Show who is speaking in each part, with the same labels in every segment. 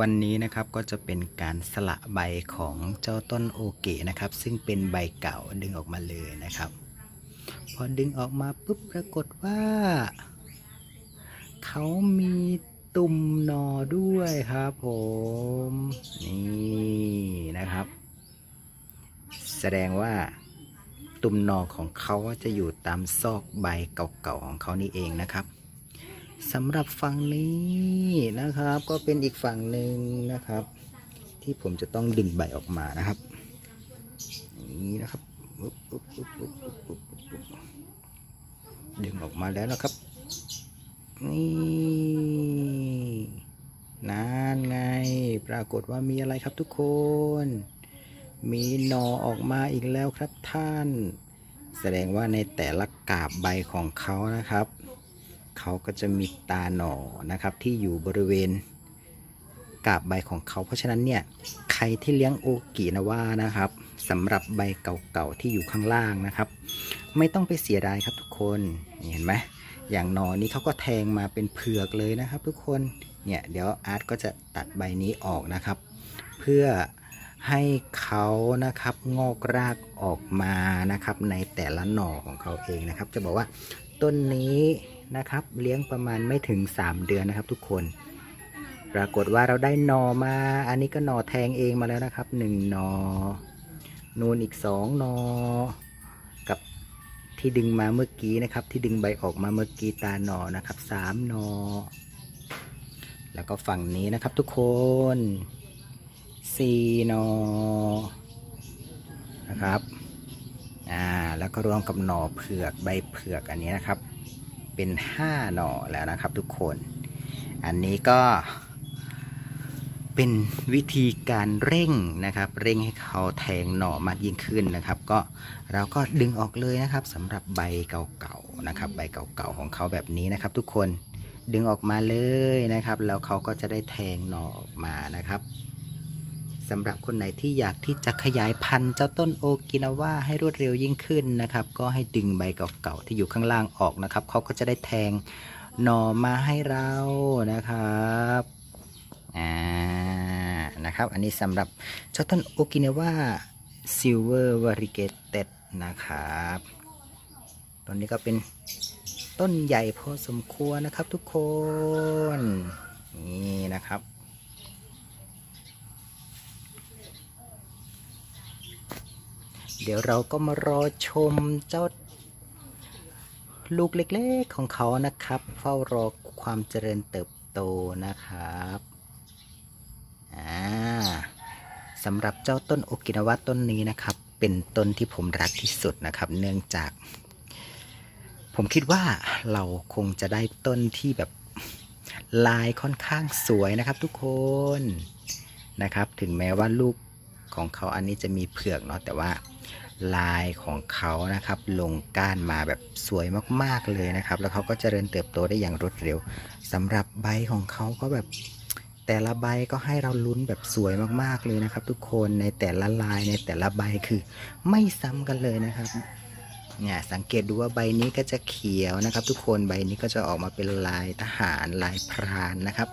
Speaker 1: วันนี้นะครับก็จะเป็นการสละใบของเจ้าต้นโอเกะนะครับ ซึ่งเป็นใบเก่าดึงออกมาเลยนะครับ พอดึงออกมาปุ๊บปรากฏว่า เขามีตุ่มหนอด้วยครับผม นี่นะครับ แสดงว่าตุ่มหนอของเขาจะอยู่ตามซอกใบเก่าๆของเขานี่เองนะครับ สำหรับฝั่งนี้นะครับ ก็เป็นอีกฝั่งหนึ่งนะครับ ที่ผมจะต้องดึงใบออกมานะครับอย่างนี้นะครับดึงออกมาแล้วนะครับนี่นั่นไง ปรากฏว่ามีอะไรครับทุกคน มีหนอออกมาอีกแล้วครับท่าน แสดงว่าในแต่ละกาบใบของเขานะครับ เขาก็จะมีตาหน่อนะครับที่อยู่บริเวณกาบใบของเขา เพราะฉะนั้นเนี่ยใครที่เลี้ยงโอกินะว่านะครับสำหรับใบเก่าๆที่อยู่ข้างล่างนะครับ ไม่ต้องไปเสียดายครับทุกคนเห็นไหมอย่างหนอนี้เขาก็แทงมาเป็นเผือกเลยนะครับ ทุกคนเนี่ยเดี๋ยวอาร์ตก็จะตัดใบนี้ออกนะครับ เพื่อให้เขานะครับงอกรากออกมานะครับ ในแต่ละหน่อของเขาเองนะครับ จะบอกว่าต้นนี้ นะครับ เลี้ยงประมาณไม่ถึง 3 เดือนนะครับ ทุกคน ปรากฏว่าเราได้หน่อมา อันนี้ก็หน่อแทงเองมาแล้วนะครับ1หนอนูนอีก2หน่อกับที่ดึงมาเมื่อกี้นะครับ ที่ดึงใบออกมาเมื่อกี้ตาหน่อนะครับ3หน่อแล้วก็ฝั่งนี้นะครับทุกคน4หนอนะครับ อ่า แล้วก็รวมกับหน่อเผือกใบเผือกอันนี้นะครับ เป็น 5 หน่อแล้วนะครับทุกคน อันนี้ก็เป็นวิธีการเร่งนะครับ เร่งให้เขาแทงหน่อมากยิ่งขึ้นนะครับ ก็เราก็ดึงออกเลยนะครับสำหรับใบเก่าๆนะครับ ใบเก่าๆของเขาแบบนี้นะครับ ทุกคนดึงออกมาเลยนะครับ แล้วเขาก็จะได้แทงหน่อออกมานะครับ สำหรับคนไหนที่อยากที่จะขยายพันธุ์เจ้าต้นโอกินาว่าให้รวดเร็วยิ่งขึ้นนะครับ ก็ให้ดึงใบเก่าๆที่อยู่ข้างล่างออกนะครับเขาก็จะได้แทงหน่อมาให้เรานะครับอ่านะครับ อันนี้สำหรับเจ้าต้นโอกินาว่าซิลเวอร์วาริเกเต็ดนะครับต้นนี้ก็เป็นต้นใหญ่พอสมควรนะครับทุกคน นี่นะครับ เดี๋ยวเราก็มารอชมเจ้าลูกเล็กๆของเขานะครับ เฝ้ารอความเจริญเติบโตนะครับอ่าสำหรับเจ้าต้นโอกินาวะต้นนี้นะครับ เป็นต้นที่ผมรักที่สุดนะครับ เนื่องจาก ผมคิดว่าเราคงจะได้ต้นที่แบบลายค่อนข้างสวยนะครับทุกคนนะครับ ถึงแม้ว่าลูก ของเขาอันนี้จะมีเผือกเนาะแต่ว่าลายของเขานะครับลงก้านมาแบบสวยมากๆเลยนะครับ แล้วเขาก็เจริญเติบโตได้อย่างรวดเร็วสำหรับใบของเขาก็แบบแต่ละใบก็ให้เราลุ้นแบบสวยมากๆเลยนะครับ ทุกคนในแต่ละลายในแต่ละใบคือ ไม่ซ้ำกันเลยนะครับเนี่ยสังเกตดูว่าใบนี้ก็จะเขียวนะครับ ทุกคนใบนี้ก็จะออกมาเป็นลายทหารลายพรานนะครับ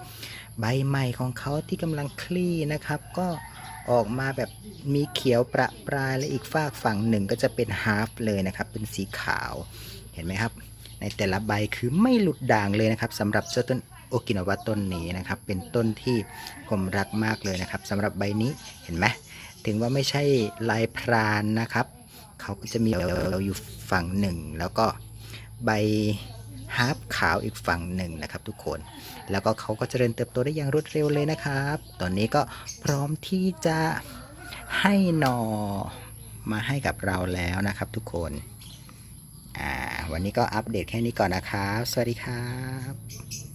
Speaker 1: ใบใหม่ของเขาที่กำลังคลี่นะครับ ก็ ออกมาแบบมีเขียวประปรายและอีกฝากฝั่งหนึ่งก็จะเป็นฮาฟเลยนะครับ เป็นสีขาว เห็นไหมครับ ในแต่ละใบคือไม่หลุดด่างเลยนะครับสำหรับเจ้าต้นโอกินาวะต้นนี้นะครับ เป็นต้นที่ผมรักมากเลยนะครับสำหรับใบนี้เห็นไหมถึงว่าไม่ใช่ลายพรานนะครับ เขาก็จะมีเราอยู่ฝั่งหนึ่ง แล้วก็ใบ ฮาร์ปขาวอีกฝั่งหนึ่งนะครับทุกคน แล้วก็เขาก็เจริญเติบโตได้อย่างรวดเร็วเลยนะครับ ตอนนี้ก็พร้อมที่จะให้หนอมาให้กับเราแล้วนะครับทุกคนอ่าวันนี้ก็อัปเดตแค่นี้ก่อนนะครับ สวัสดีครับ